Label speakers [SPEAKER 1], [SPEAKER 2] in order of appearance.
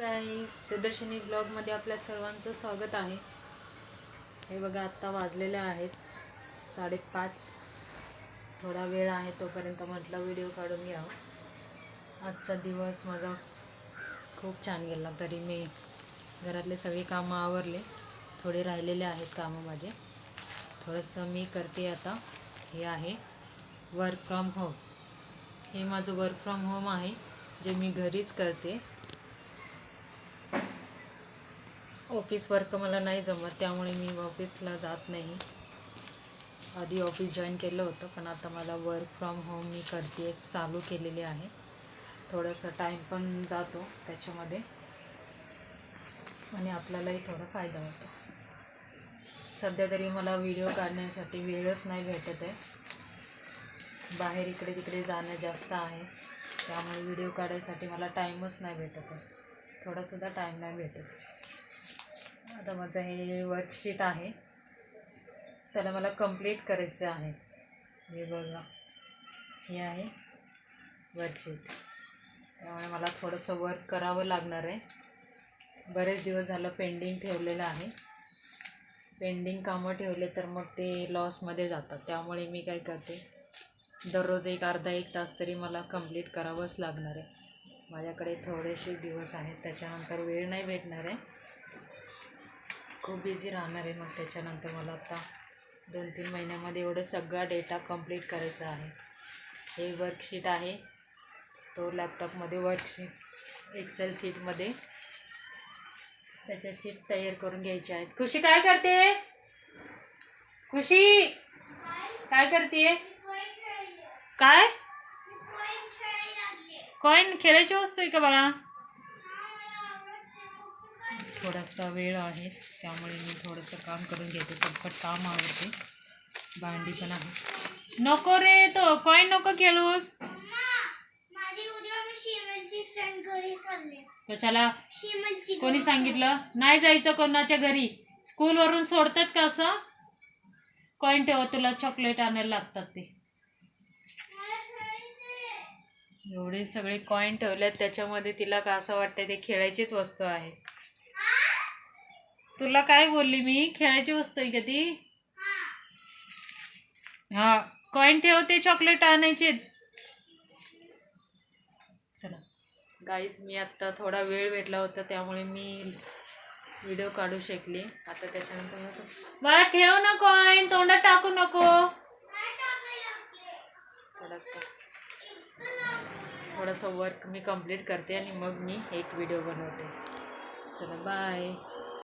[SPEAKER 1] गाईस सुदर्शनी ब्लॉगमध्ये आपल्या सर्वांचं स्वागत आहे. हे बघा आत्ता वाजलेले आहेत. साडेपाच. थोडा वेळ आहे तोपर्यंत म्हटलं व्हिडिओ काढून घ्यावं आजचा दिवस माझा खूप छान गेला तरी मी घरातले सगळी कामं आवरले. थोडे राहिलेले आहेत कामं माझे. थोडंसं मी करते आता. हे आहे वर्क फ्रॉम होम हे माझं वर्क फ्रॉम होम आहे जे मी घरीच करते. ऑफिस वर्क मला नाही जमत त्यामुळे मी ऑफिसला जात नाही. आधी ऑफिस जॉईन केलं होतं पण आता मला वर्क फ्रॉम होम मी करते चालू केलेली आहे. थोडंसं टाईम पण जातो त्याच्यामध्ये. आणि आपल्यालाही थोडा फायदा होतो. सध्या तरी मला व्हिडिओ काढण्यासाठी वेळच नाही भेटत आहे. बाहेर इकडे तिकडे जाणं जास्त आहे. त्यामुळे व्हिडिओ काढायसाठी मला टाईमच नाही भेटत आहे. थोडासुद्धा टाईम नाही भेटत आता माझं हे वर्कशीट आहे. त्याला मला कंप्लीट करायचं आहे. हे बघा. हे आहे वर्कशीट त्यामुळे मला थोडंसं वर्क करावं लागणार आहे. बरेच दिवस झालं पेंडिंग ठेवलेलं आहे. पेंडिंग कामं ठेवले तर मग ते लॉसमध्ये जातात. त्यामुळे मी काय करते दररोज एक अर्धा एक तास तरी मला कंप्लीट करावंच लागणार आहे. माझ्याकडे थोडेसे दिवस आहेत त्याच्यानंतर वेळ नाही भेटणार आहे. खूप बिझी राहणार आहे मग त्याच्यानंतर मला आता दोन तीन महिन्यामध्ये एवढं सगळा डेटा कंप्लीट करायचा आहे. हे वर्कशीट आहे. तो लॅपटॉपमध्ये वर्कशीट एक्सेल शीटमध्ये त्याच्या शीट तयार करून घ्यायच्या आहेत. खुशी काय करते? खुशी काय करते? काय? कॉईन खेळायची वस्तू आहे का बाळा? थोडासा वेळ आहे त्यामुळे मी थोडंसं काम करून घेते. पटपट काम आवडते भांडी पण आहे नको रे तो. कॉईन नको खेळूस कशाला? कोणी सांगितलं? नाही जायचं कोणाच्या घरी. स्कूलवरून सोडतात का असं? कॉईन ठेवा तुला चॉकलेट आणायला लागतात ते. एवढे सगळे कॉईन ठेवलेत त्याच्यामध्ये तिला का असं वाटतं ते खेळायचीच वस्तू आहे. तुला काय बोलली मी? खेळायची वस्तू आहे का ती? हा. कॉईन ठेवते चॉकलेट आणायचे. चला. गाईस मी आत्ता थोडा वेळ भेटला होता त्यामुळे मी व्हिडिओ काढू शकले. आता त्याच्यानंतर मला- बाळा ठेव ना कॉईन तोंडात टाकू नको. थोडंसं. थोडंसं वर्क मी कंप्लीट करते आणि मग मी एक व्हिडिओ बनवते. चला बाय